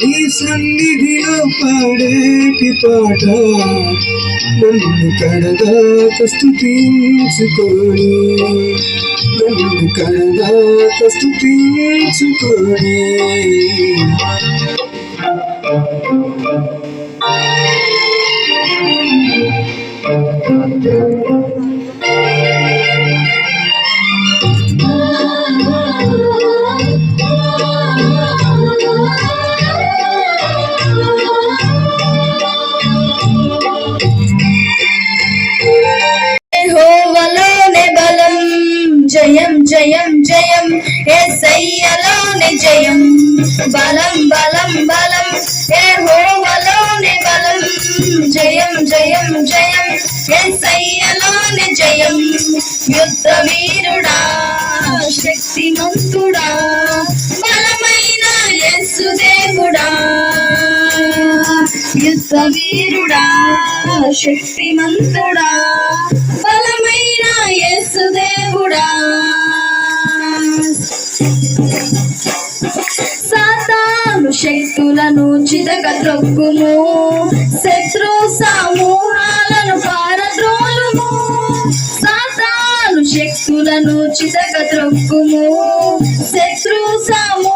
నీ సన్నిధిలో పాడేటి పాట నన్ను కడదాక స్థుతించుకొని నన్ను కడదాక స్థుతించుకొని బలం బలం బలం. ఏ యెహోవాలోనే బలం. జయం జయం జయం. యేసయ్యలోనే జయం. యుద్ధ వీరుడా శక్తిమంతుడా బలమైన యేసుదేవుడా యుద్ధ వీరుడా శక్తిమంతుడా. శక్తులను చితక త్రొక్కుము శత్రు సమూహాలను పారద్రోలుము. సాతాను శక్తులను చితక త్రొక్కుము శత్రు సమూహాలను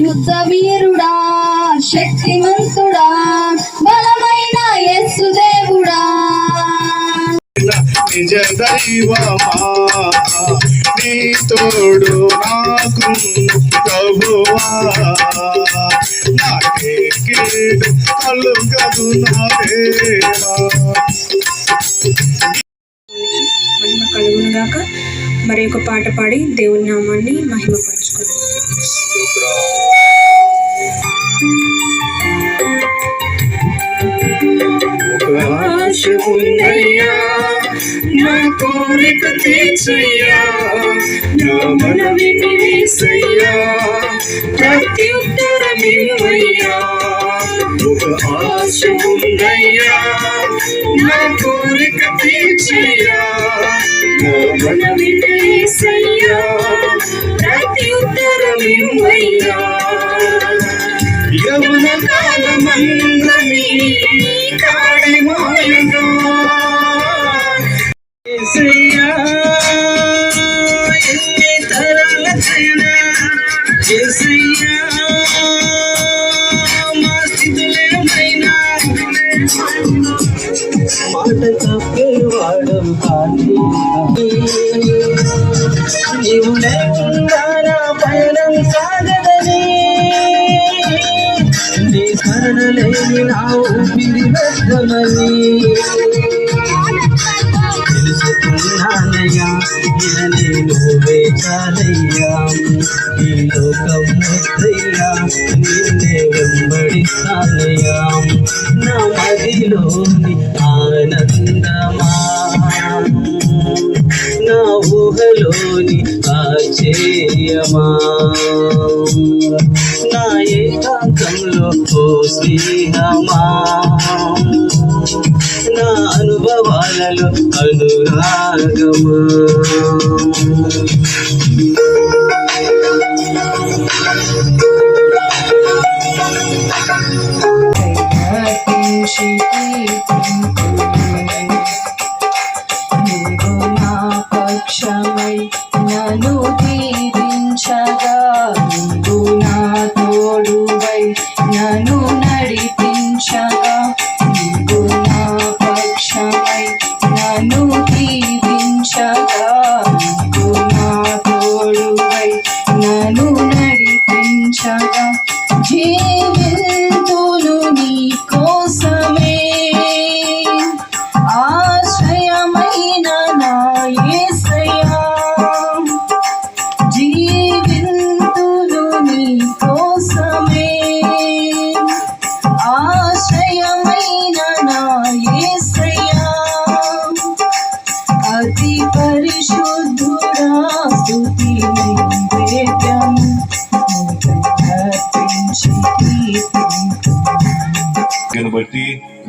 యుద్ధ వీరుడా శక్తిమంతుడా బలమైన యేసు దేవుడా. నిజ దైవమా నీ తోడు నాకు ప్రభువా. నాకే కీడు కలుగదు నా దేవా మహిమ కలుగును గాక మరి ఒక పాట పాడి దేవుని నామాన్ని మహిమపరచుకుందాం. ఆశ ఉందయ్యా నా కోరిక తీర్చయ్యా నా మనవిని వీసయ్యా ప్రత్యుత్తరమివయ్యా ఒక ఆశ ఉందయ్యా నా కోరిక తీర్చయ్యా ప్రత్యుత్తరమివయ్యా కాలమందని కాడి మాయగా యేసయ్యా, ఎన్ని తరాలకైనా యేసయ్యా, మా స్థితులేమైనా మాట తప్పేవాడు కానీ నీవు లేకుండా పయనం వ్యర్థమని తెలుసుకున్నానయ్యా ఇలా నేను ఈ లోకం ముద్దయ్యా నిన్నే వెంబడిస్తానయ్యా నా మదిలోని ఆనందమా. నా ఊహలోని ఆశ్చర్యమా. నా ఏకాంతంలో ఓ స్నేహమా. అనుభవాలలో అనురాగమా? ప్రయత్నించి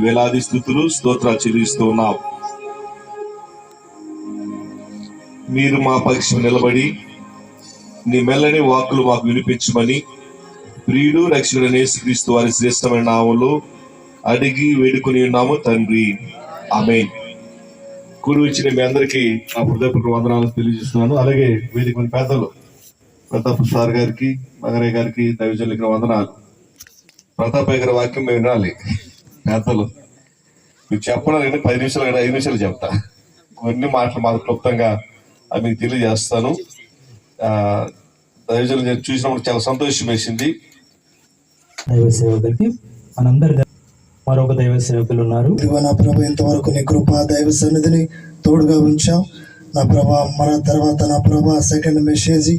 వేలాది స్థుతులు స్తోత్రాలు చెల్లిస్తూ ఉన్నాం. మీరు మా పక్షం నిలబడి నీ మెల్లని వాక్కులు మాకు వినిపించమని ప్రియుడు రక్షకుడు నేసుక్రీస్తు వారి శ్రేష్టమైన నామలు అడిగి వేడుకొని ఉన్నాము తండ్రి. ఆమె కూడి వచ్చిన మీ అందరికీ నా హృదయపూర్వక వందనాలు తెలియజేస్తున్నాను. అలాగే వేదిక మంది పెద్దలు ప్రతాప్ సార్ గారికి మగరయ్య గారికి దైవజనులకి వందనాలు. ప్రతాప్ గారి వాక్యం మేము వినాలి. పెద్దలు మీకు చెప్పడం కానీ పది నిమిషాలు కానీ ఐదు నిమిషాలు చెప్తా. కొన్ని మాటలు మాకు క్లుప్తంగా అవి మీకు తెలియజేస్తాను. ఆ, దైవజనులు నేను చూసినప్పుడు చాలా సంతోషం వేసింది. దైవ సేవకులకి మనందరి మరొక దైవ సేవకులు ఉన్నారు. నా ప్రభ ఇంతవరకు నీ కృప దైవ సన్నిధిని తోడుగా ఉంచాం నా ప్రభ మన తర్వాత నా ప్రభ సెకండ్ మెసేజ్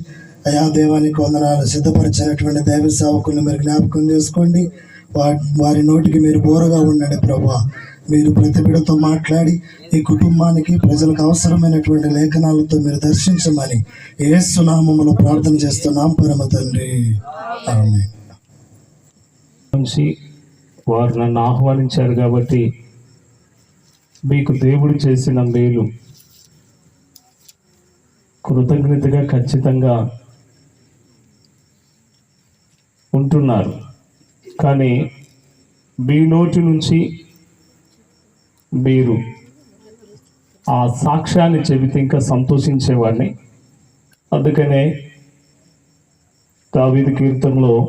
అయా దేవానికి వందనాలు సిద్ధపరిచినటువంటి దైవ సేవకులను మీరు జ్ఞాపకం చేసుకోండి. వా- వారి నోటికి మీరు బోరగా ఉండండి ప్రభా. మీరు ప్రతి బిడతో మాట్లాడి ఈ కుటుంబానికి ప్రజలకు అవసరమైనటువంటి లేఖనాలతో మీరు దర్శించమని యేసు నామములో ప్రార్థన చేస్తున్నాం పరమ తండ్రి. వారు నన్ను ఆహ్వానించారు కాబట్టి మీకు దేవుడు చేసిన మేలు కృతజ్ఞతగా ఖచ్చితంగా ఉంటున్నారు. కానీ మీ నోటి నుంచి మీరు ఆ సాక్ష్యాన్ని చెబితే ఇంకా సంతోషించేవాడిని. అందుకనే దావీది కీర్తనలో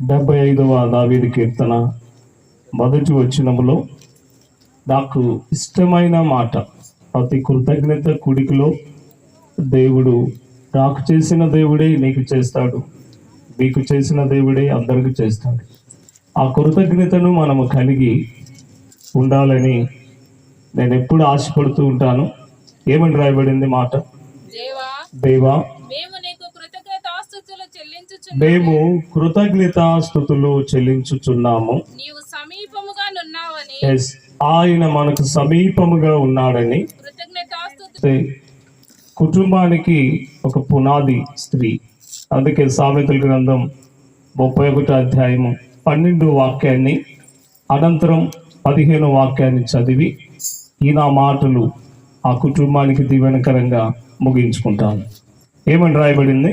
డెబ్బై ఐదవ దావీది కీర్తన మొదటి వచ్చినములో నాకు ఇష్టమైన మాట ప్రతి కృతజ్ఞత కుడికిలో దేవుడు నాకు చేసిన దేవుడే నీకు చేస్తాడు. మీకు చేసిన దేవుడే అందరికి చేస్తాడు. ఆ కృతజ్ఞతను మనము కలిగి ఉండాలని నేను ఎప్పుడు ఆశపడుతూ ఉంటాను. ఏమని రాయబడింది మాట? దేవా మేము మేము కృతజ్ఞతాస్థుతులు చెల్లించుచున్నాము. ఆయన మనకు సమీపముగా ఉన్నాడని. కుటుంబానికి ఒక పునాది స్త్రీ. అందుకే సామెతల గ్రంథం ముప్పై ఒకటో అధ్యాయము పన్నెండు వాక్యాన్ని అనంతరం పదిహేను వాక్యాన్ని చదివి ఈ నా మాటలు ఆ కుటుంబానికి దీవెనకరంగా ముగించుకుంటాను. ఏమని రాయబడింది?